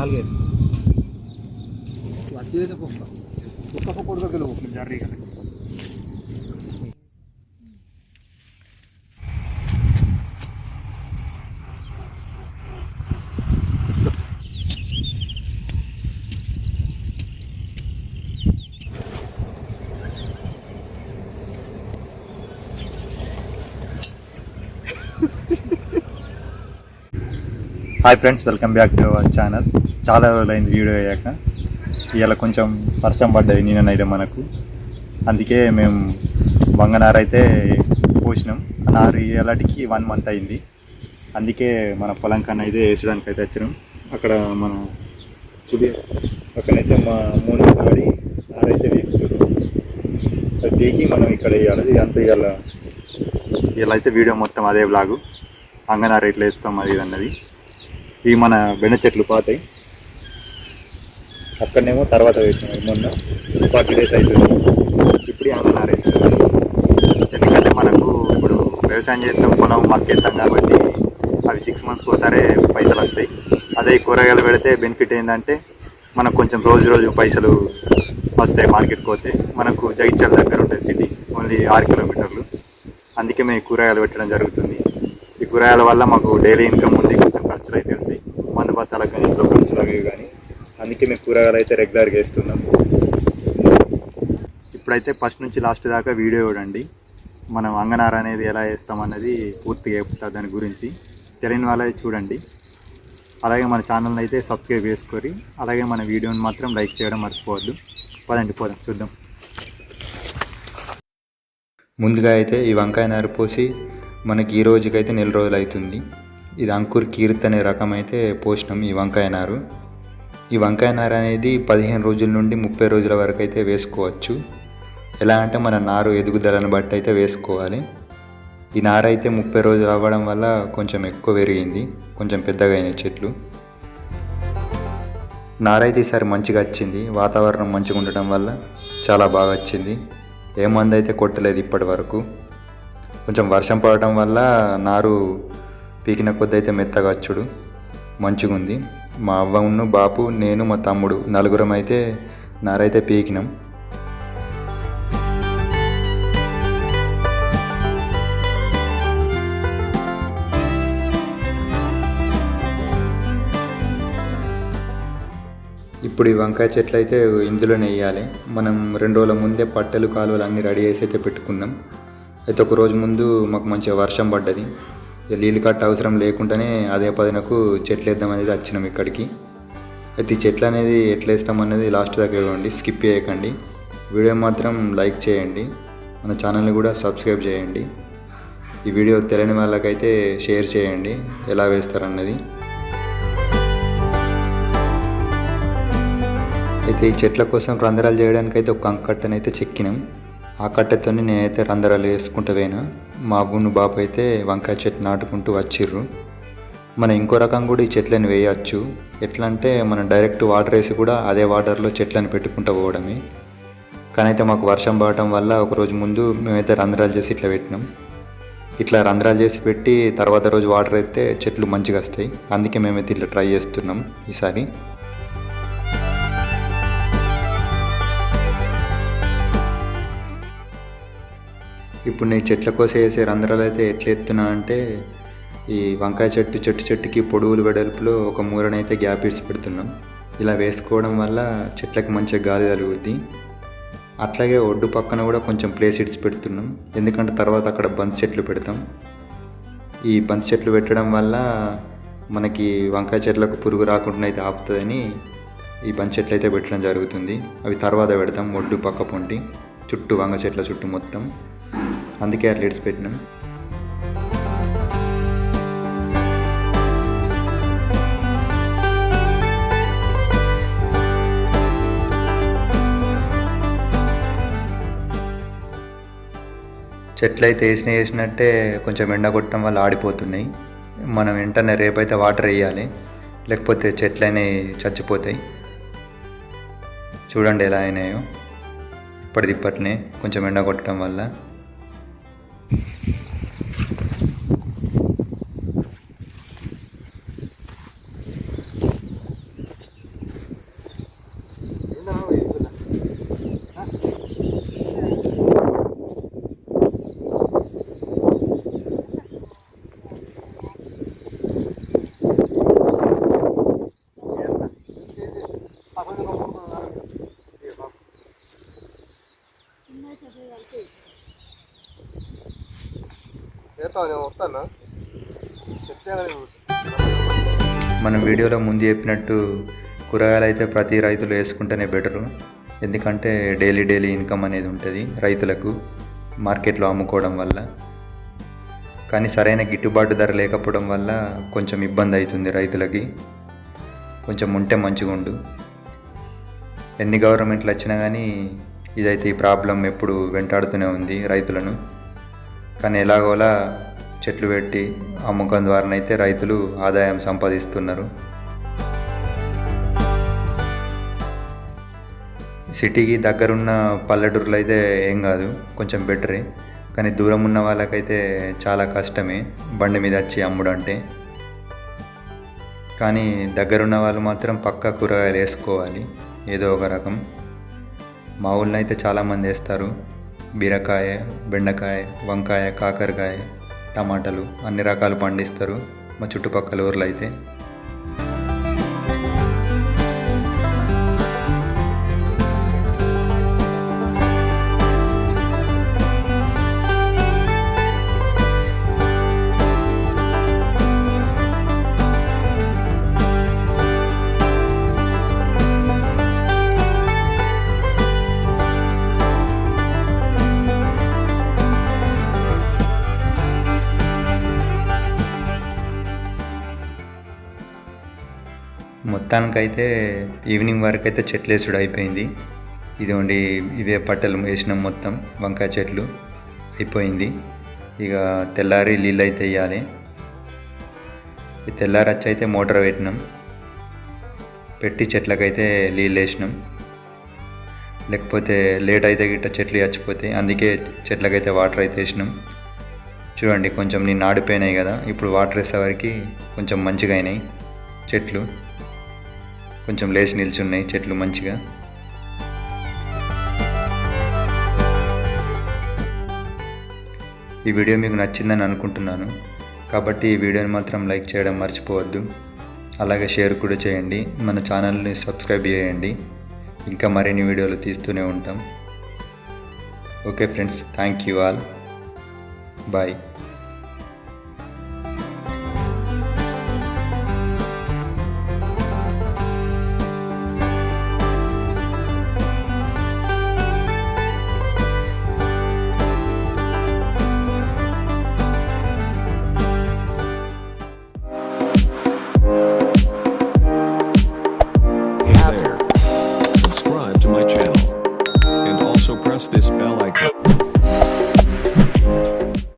నాలుగైదు వచ్చేదైతే కుక్క కుక్క కొడుకు పోతుంది జర్రీ కదా hi friends welcome back to our channel చాలా రోజులైంది వీడియో అయ్యాక ఇవాళ కొంచెం వర్షం పడ్డది నిన్న నైట్ మనకు. అందుకే మేము వంగనారు అయితే పోసినాం. నారు ఇలాంటికి వన్ మంత్ అయింది. అందుకే మన పొలం కన్నా అయితే వేసడానికి అయితే వచ్చినాం అక్కడ మన చుడి అక్కడైతే మా మూడు పడి నారైతే వేస్తున్నారు అది దిగి మనం ఇక్కడ వేయాలి అంత ఇవాళ ఇలా అయితే వీడియో మొత్తం అదే బ్లాగు అంగనారు ఇట్లా వేస్తాం అది అన్నది. ఇవి మన బెండ చెట్లు పాతాయి. అక్కడనేమో తర్వాత వేసినాం. మొన్న ఫార్టీ డేస్ అవుతుంది ఇప్పుడు ఈ ఆరేస్తుంది ఎందుకంటే మనకు ఇప్పుడు వ్యవసాయం చేస్తాం పొలం మక్కేస్తాం కాబట్టి అవి సిక్స్ మంత్స్కి ఒకసారి పైసలు వస్తాయి. అదే ఈ కూరగాయలు పెడితే బెనిఫిట్ ఏంటంటే మనకు కొంచెం రోజు రోజు పైసలు వస్తాయి మార్కెట్కి పోతే. మనకు జగిత్యాల దగ్గర ఉంటుంది సిటీ ఓన్లీ ఆరు కిలోమీటర్లు. అందుకే మేము కూరగాయలు పెట్టడం జరుగుతుంది. ఈ కూరగాయల వల్ల మాకు డైలీ ఇన్కమ్ ఉంది కొంచెం ఖర్చులు అయితే ఉంటాయి మందు బత్తాలకు కానీ ఇంట్లో ఖర్చులు అవి కానీ అయితే మేము కూరగాయలు అయితే రెగ్యులర్గా వేస్తున్నాం. ఇప్పుడైతే ఫస్ట్ నుంచి లాస్ట్ దాకా వీడియో చూడండి. మనం అంగనార అనేది ఎలా వేస్తామన్నది పూర్తిగా చెప్తా దాని గురించి. తెలియని వాళ్ళది చూడండి. అలాగే మన ఛానల్ని అయితే సబ్స్క్రైబ్ చేసుకొని అలాగే మన వీడియోని మాత్రం లైక్ చేయడం మర్చిపోవద్దు. పదండి పోదాం చూద్దాం. ముందుగా అయితే ఈ వంకాయ నారు పోసి మనకి ఈ రోజుకైతే నెల రోజులు అవుతుంది. ఇది అంకుర్ కీర్త్ అనే రకం అయితే పోసినాం ఈ వంకాయ నారు. ఈ వంకాయ నార అనేది పదిహేను రోజుల నుండి ముప్పై రోజుల వరకు అయితే వేసుకోవచ్చు. ఎలా అంటే మన నారు ఎదుగుదలను బట్టి అయితే వేసుకోవాలి. ఈ నార అయితే ముప్పై రోజులు అవ్వడం వల్ల కొంచెం ఎక్కువ పెరిగింది. కొంచెం పెద్దగా అయినాయి చెట్లు. నార అయితే ఈసారి మంచిగా వచ్చింది. వాతావరణం మంచిగా ఉండటం వల్ల చాలా బాగా వచ్చింది. ఏ మందు అయితే కొట్టలేదు ఇప్పటి వరకు. కొంచెం వర్షం పడటం వల్ల నారు పీకిన కొద్ది అయితే మెత్తగా వచ్చుడు. మంచిగా ఉంది మా అవ్వను బాపు నేను మా తమ్ముడు నలుగురం అయితే నారైతే పీకినాం. ఇప్పుడు ఈ వంకాయ చెట్లు అయితే ఇందులోనే వేయాలి. మనం రెండు రోజుల ముందే పట్టెలు కాలువలు అన్నీ రెడీ చేసి అయితే పెట్టుకున్నాం అయితే ఒక రోజు ముందు మాకు మంచిగా వర్షం పడ్డది. నీళ్ళు కట్ట అవసరం లేకుండానే అదే పదినకు చెట్లు వేద్దాం అనేది వచ్చినాం ఇక్కడికి. అయితే ఈ చెట్లు అనేది ఎట్లా వేస్తామనేది లాస్ట్ దాకా ఇవ్వండి స్కిప్ చేయకండి. వీడియో మాత్రం లైక్ చేయండి మన ఛానల్ని కూడా సబ్స్క్రైబ్ చేయండి. ఈ వీడియో తెలియని వాళ్ళకైతే షేర్ చేయండి ఎలా వేస్తారన్నది. అయితే ఈ చెట్ల కోసం రంధ్రాలు చేయడానికి అయితే ఒక కట్టెని చెక్కినాం. ఆ కట్టెతో నేనైతే రంధ్రాలు వేసుకుంటూ పోయినా. మా అవ్వును బాబు అయితే వంకాయ చెట్టు నాటుకుంటూ వచ్చిర్రు. మనం ఇంకో రకం కూడా ఈ చెట్లను వేయచ్చు. ఎట్లా అంటే మనం డైరెక్ట్ వాటర్ వేసి కూడా అదే వాటర్లో చెట్లను పెట్టుకుంటూ పోవడమే. కానీ అయితే మాకు వర్షం పడటం వల్ల ఒక రోజు ముందు మేమైతే రంధ్రాలు చేసి ఇట్లా పెట్టినాం. ఇట్లా రంధ్రాలు చేసి పెట్టి తర్వాత రోజు వాటర్ అయితే చెట్లు మంచిగా వస్తాయి. అందుకే మేమైతే ఇట్లా ట్రై చేస్తున్నాం ఈసారి. ఇప్పుడు నేను చెట్ల కోసం వేసే రంధ్రాలు అయితే ఎట్లా ఎత్తున్నా అంటే ఈ వంకాయ చెట్టు చెట్టు చెట్టుకి పొడవులు వెడల్పులో ఒక మూరనైతే గ్యాప్ ఇడిచి పెడుతున్నాం. ఇలా వేసుకోవడం వల్ల చెట్లకు మంచిగా గాలి తగులుద్ది. అట్లాగే ఒడ్డు పక్కన కూడా కొంచెం ప్లేస్ ఇడిచి పెడుతున్నాం. ఎందుకంటే తర్వాత అక్కడ బంతి చెట్లు పెడతాం. ఈ బంతి చెట్లు పెట్టడం వల్ల మనకి వంకాయ చెట్లకు పురుగు రాకుండా అయితే ఆపుతుందని ఈ బంతి చెట్లు అయితే పెట్టడం జరుగుతుంది. అవి తర్వాత పెడతాం ఒడ్డు పక్క పొంటి చుట్టూ వంగ చెట్ల చుట్టూ మొత్తం. అందుకే అట్లా ఇడిచి పెట్టినాం. చెట్లు అయితే వేసిన వేసినట్టే కొంచెం ఎండ కొట్టడం వల్ల ఆడిపోతున్నాయి. మనం వెంటనే రేపైతే వాటర్ వేయాలి. లేకపోతే చెట్లు చచ్చిపోతాయి. చూడండి ఎలా అయినాయో. ఇప్పటిదిప్పటినే కొంచెం ఎండ కొట్టడం వల్ల. నేను మనం వీడియోలో ముందు చెప్పినట్టు కూరగాయలు అయితే ప్రతి రైతులు వేసుకుంటేనే బెటరు. ఎందుకంటే డైలీ డైలీ ఇన్కమ్ అనేది ఉంటుంది రైతులకు మార్కెట్లో అమ్ముకోవడం వల్ల. కానీ సరైన గిట్టుబాటు ధర లేకపోవడం వల్ల కొంచెం ఇబ్బంది అవుతుంది రైతులకి. కొంచెం ఉంటే మంచిగా ఉండు. ఎన్ని గవర్నమెంట్లు వచ్చినా కానీ ఇదైతే ఈ ప్రాబ్లం ఎప్పుడు వెంటాడుతూనే ఉంది రైతులను. కానీ ఎలాగోలా చెట్లు పెట్టి అమ్మకం ద్వారానైతే రైతులు ఆదాయం సంపాదిస్తున్నారు. సిటీకి దగ్గరున్న పల్లెటూరులో అయితే ఏం కాదు కొంచెం బెటరే. కానీ దూరం ఉన్న వాళ్ళకైతే చాలా కష్టమే బండి మీద వచ్చి అమ్ముడు అంటే కానీ దగ్గరున్న వాళ్ళు మాత్రం పక్క కూరగాయలు వేసుకోవాలి ఏదో ఒక రకం. మా ఊళ్ళో అయితే చాలామంది వేస్తారు. బీరకాయ బెండకాయ వంకాయ కాకరకాయ. టమాటాలు అన్ని రకాలు పండిస్తారు. మా చుట్టుపక్కల ఊర్లో అయితే. మొత్తానికైతే ఈవినింగ్ వరకు అయితే చెట్లు వేసుడు అయిపోయింది. ఇదిగోండి ఇవే పట్టలు వేసినాం మొత్తం వంకాయ చెట్లు అయిపోయింది. ఇక తెల్లారి నీళ్ళు అయితే వేయాలి. ఈ తెల్లారి వచ్చి అయితే మోటార్ పెట్టినాం. పెట్టి చెట్లకైతే నీళ్ళు వేసినాం. లేకపోతే లేట్ అయితే గిట్ట చెట్లు చచ్చిపోతాయి అందుకే చెట్లకైతే వాటర్ అయితే వేసినాం. చూడండి కొంచెం నేను ఆడిపోయినాయి కదా ఇప్పుడు వాటర్ వేసేవరకు కొంచెం మంచిగా అయినాయి చెట్లు. కొంచెం లేచి నిల్చున్నాయి చెట్లు మంచిగా. ఈ వీడియో మీకు నచ్చిందని అనుకుంటున్నాను. కాబట్టి ఈ వీడియోని మాత్రం లైక్ చేయడం మర్చిపోవద్దు. అలాగే షేర్ కూడా చేయండి. మన ఛానల్ని సబ్స్క్రైబ్ చేయండి. ఇంకా మరిన్ని వీడియోలు తీస్తూనే ఉంటాం. Okay friends thank you all. Bye.